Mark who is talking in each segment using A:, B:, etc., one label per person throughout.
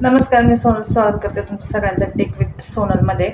A: नमस्कार मी सोनल स्वागत करते तुमचं सगळ्यांचं टेक विथ सोनलमध्ये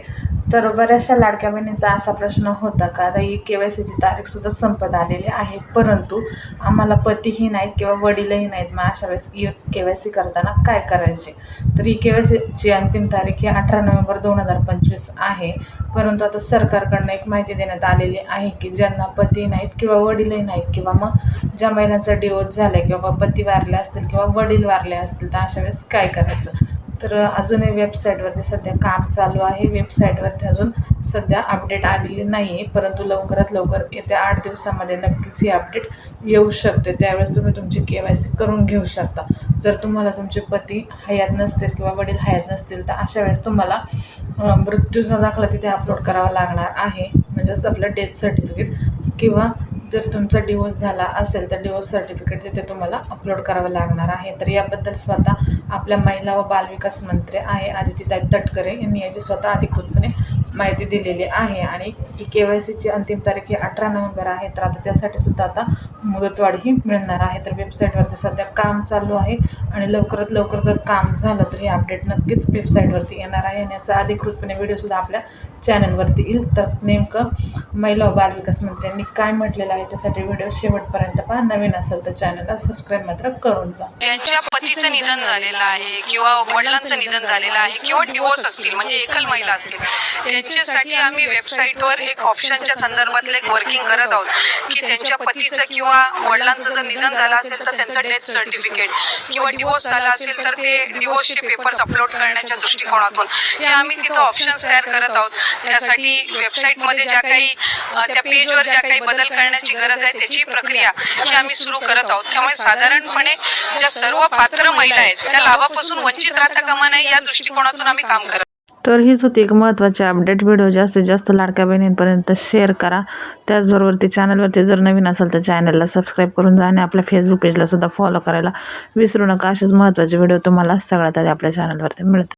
A: तर बऱ्याचशा लाडक्या बहिणीचा असा प्रश्न होता का? आता ही के वाय सीची तारीखसुद्धा संपत आलेली आहे परंतु आम्हाला पतीही नाहीत किंवा वडीलही नाहीत. मग अशा वेळेस ई के वाय सी करताना काय करायचे? तर ही के वाय सीची अंतिम तारीख ही अठरा नोव्हेंबर दोन हजार पंचवीस आहे. परंतु आता सरकारकडनं एक माहिती देण्यात आलेली आहे की ज्यांना पती नाहीत किंवा वडीलही नाहीत किंवा मग ज्या महिलांचा डिवोर्स झाला आहे किंवा पती वारले असतील किंवा वडील वारले असतील तर अशा वेळेस काय करायचं? तर अजूनही वेबसाईटवरती सध्या काम चालू आहे. वेबसाईटवरती अजून सध्या अपडेट आलेली नाही आहे परंतु लवकरात लवकर येत्या आठ दिवसामध्ये नक्कीच ही अपडेट येऊ शकते. त्यावेळेस तुम्ही तुमची के वाय सी करून घेऊ शकता. जर तुम्हाला तुमचे पती हयात नसतील किंवा वडील हयात नसतील तर अशा वेळेस तुम्हाला मृत्यूचा दाखला तिथे अपलोड करावा लागणार आहे. म्हणजेच आपलं डेथ सर्टिफिकेट किंवा जर तुमचा डिवोर्स झाला असेल तर डिवोर्स सर्टिफिकेट तिथे तुम्हाला अपलोड करावं लागणार आहे. तर याबद्दल स्वतः आपल्या महिला व बालविकास मंत्री आहे आदितीताई तटकरे यांनी याची स्वतः अधिकृतपणे माहिती दिलेली आहे आणि ही के वाय सीची अंतिम तारीख ही अठरा नोव्हेंबर आहे तर आता त्यासाठी सुद्धा आता मुदतवाढही मिळणार आहे. तर वेबसाईटवरती सध्या काम चालू आहे आणि लवकरात लवकर जर काम झालं तर हे अपडेट नक्कीच वेबसाईटवरती येणार आहे. आणि याचा अधिकृतपणे व्हिडिओसुद्धा आपल्या चॅनलवरती येईल. तर नेमकं महिला व बालविकास मंत्र्यांनी काय म्हटलेलं आहे त्यासाठी व्हिडिओ शेवटपर्यंत पहा. नवीन असेल तर चॅनलला सबस्क्राईब मात्र करून जा.
B: त्यांच्या पतीचं निधन झालेलं आहे किंवा वडिलांचं निधन झालेलं आहे किंवा डिवोर्स असतील म्हणजे एकल महिला असतील त्यांच्यासाठी आम्ही वेबसाईटवर एक ऑप्शनच्या संदर्भातलं एक वर्किंग करत आहोत की त्यांच्या पतीचं किंवा वडिलांचं जर निधन झालं असेल तर त्यांचं डेथ सर्टिफिकेट किंवा डिवोर्स झाला असेल तर ते डिवोर्सचे पेपर्स अपलोड करण्याच्या दृष्टिकोनातून. हे आम्ही तिथं ऑप्शन्स तयार करत आहोत. त्यासाठी वेबसाईटमध्ये ज्या काही त्या पेजवर ज्या काही बदल करण्याची गरज आहे त्याची प्रक्रिया ही आम्ही सुरू करत आहोत त्यामुळे साधारणपणे ज्या सर्व पात्र महिला आहेत. त्या लाभापासून वंचित राहता कामा नये या दृष्टिकोनातून आम्ही काम करत
A: तर हीच होती एक महत्त्वाची अपडेट व्हिडिओ जास्तीत जास्त लाडक्या बहिणींपर्यंत शेअर करा. त्याचबरोबरती चॅनलवरती जर नवीन असेल तर चॅनलला सबस्क्राईब करून जा आणि आपल्या फेसबुक पेजला सुद्धा फॉलो करायला विसरू नका. असेच महत्त्वाचे व्हिडिओ तुम्हाला सगळ्यात आधी आपल्या चॅनलवरती मिळतात